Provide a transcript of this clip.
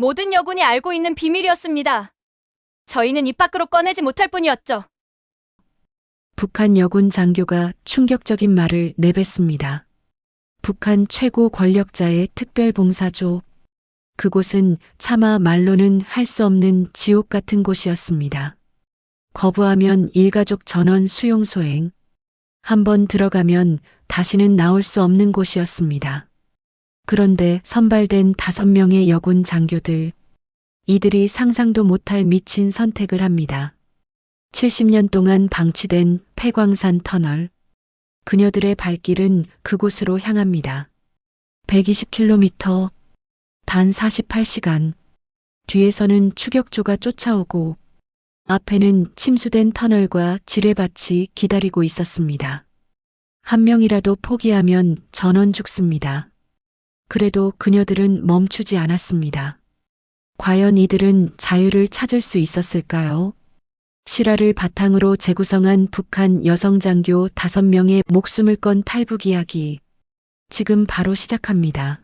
모든 여군이 알고 있는 비밀이었습니다. 저희는 입 밖으로 꺼내지 못할 뿐이었죠. 북한 여군 장교가 충격적인 말을 내뱉습니다. 북한 최고 권력자의 특별봉사조. 그곳은 차마 말로는 할 수 없는 지옥 같은 곳이었습니다. 거부하면 일가족 전원 수용 소행. 한번 들어가면 다시는 나올 수 없는 곳이었습니다. 그런데 선발된 다섯 명의 여군 장교들. 이들이 상상도 못할 미친 선택을 합니다. 70년 동안 방치된 폐광산 터널. 그녀들의 발길은 그곳으로 향합니다. 120km, 단 48시간. 뒤에서는 추격조가 쫓아오고, 앞에는 침수된 터널과 지뢰밭이 기다리고 있었습니다. 한 명이라도 포기하면 전원 죽습니다. 그래도 그녀들은 멈추지 않았습니다. 과연 이들은 자유를 찾을 수 있었을까요? 실화를 바탕으로 재구성한 북한 여성 장교 5명의 목숨을 건 탈북 이야기. 지금 바로 시작합니다.